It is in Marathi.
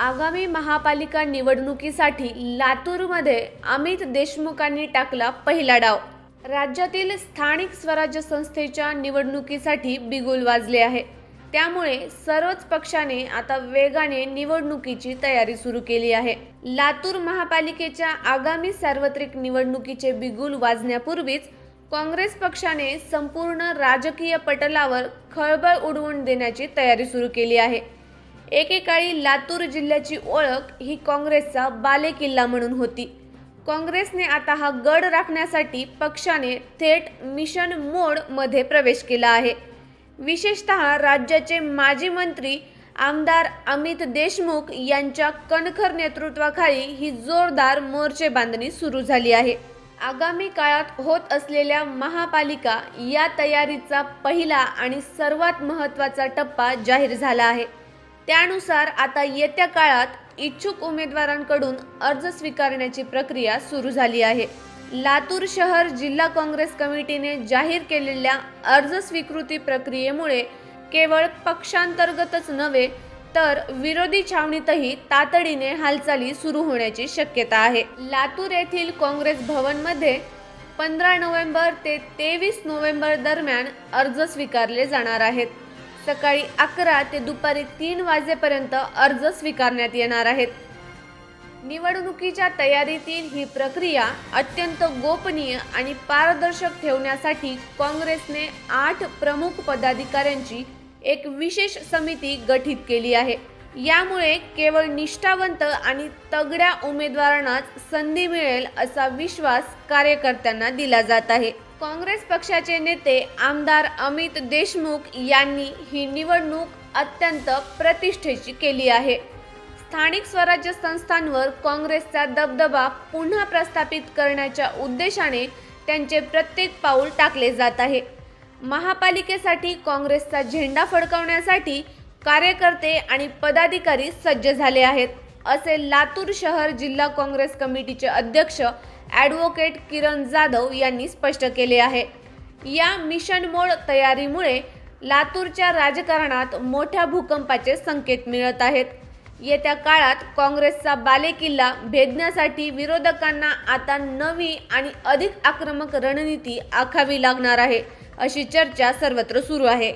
आगामी महापालिका निवडणुकीसाठी लातूरमध्ये अमित देशमुखांनी टाकला पहिला डाव. राज्यातील स्थानिक स्वराज्य संस्थेच्या निवडणुकीसाठी बिगुल वाजले आहे. त्यामुळे सर्वच पक्षाने आता वेगाने निवडणुकीची तयारी सुरू केली आहे. लातूर महापालिकेच्या आगामी सार्वत्रिक निवडणुकीचे बिगुल वाजण्यापूर्वीच काँग्रेस पक्षाने संपूर्ण राजकीय पटलावर खळबळ उडवून देण्याची तयारी सुरू केली आहे. एकेकाळी लातूर जिल्ह्याची ओळख ही काँग्रेसचा बालेकिल्ला म्हणून होती. काँग्रेसने आता हा गड राखण्यासाठी पक्षाने थेट मिशन मोडमध्ये प्रवेश केला आहे. विशेषतः राज्याचे माजी मंत्री आमदार अमित देशमुख यांच्या कणखर नेतृत्वाखाली ही जोरदार मोर्चे बांधणी सुरू झाली आहे. आगामी काळात होत असलेल्या महापालिका या तयारीचा पहिला आणि सर्वात महत्त्वाचा टप्पा जाहीर झाला आहे. त्यानुसार आता येत्या काळात इच्छुक उमेदवारांकडून अर्ज स्वीकारण्याची प्रक्रिया सुरू झाली आहे. लातूर शहर जिल्हा काँग्रेस कमिटीने जाहीर केलेल्या अर्ज स्वीकृती प्रक्रियेमुळे केवळ पक्षांतर्गतच नव्हे तर विरोधी छावणीतही तातडीने हालचाली सुरू होण्याची शक्यता आहे. लातूर येथील काँग्रेस भवनमध्ये पंधरा नोव्हेंबर ते तेवीस नोव्हेंबर दरम्यान अर्ज स्वीकारले जाणार आहेत. सकाळी अकरा ते दुपारी तीन वाजेपर्यंत अर्ज स्वीकारण्यात येणार आहेत. निवडणुकीच्या तयारीतील ही प्रक्रिया अत्यंत गोपनीय आणि पारदर्शक ठेवण्यासाठी काँग्रेसने आठ प्रमुख पदाधिकाऱ्यांची एक विशेष समिती गठीत केली आहे. यामुळे केवळ निष्ठावंत आणि तगड्या उमेदवारांनाच संधी मिळेल असा विश्वास कार्यकर्त्यांना दिला जात आहे. काँग्रेस पक्षाचे नेते आमदार अमित देशमुख यांनी ही निवडणूक अत्यंत प्रतिष्ठेची केली आहे. स्थानिक स्वराज्य संस्थांवर काँग्रेसचा दबदबा पुन्हा प्रस्थापित करण्याच्या उद्देशाने त्यांचे प्रत्येक पाऊल टाकले जात आहे. महापालिकेसाठी काँग्रेसचा झेंडा फडकवण्यासाठी कार्यकर्ते आणि पदाधिकारी सज्ज झाले आहेत. असे लातूर शहर जिल्हा काँग्रेस कमिटीचे अध्यक्ष ॲडव्होकेट किरण जाधव यांनी स्पष्ट केले आहे. या मिशन मोड तयारीमुळे लातूरच्या राजकारणात मोठ्या भूकंपाचे संकेत मिळत आहेत. येत्या काळात काँग्रेसचा बालेकिल्ला भेदण्यासाठी विरोधकांना आता नवी आणि अधिक आक्रमक रणनीती आखावी लागणार आहे अशी चर्चा सर्वत्र सुरू आहे.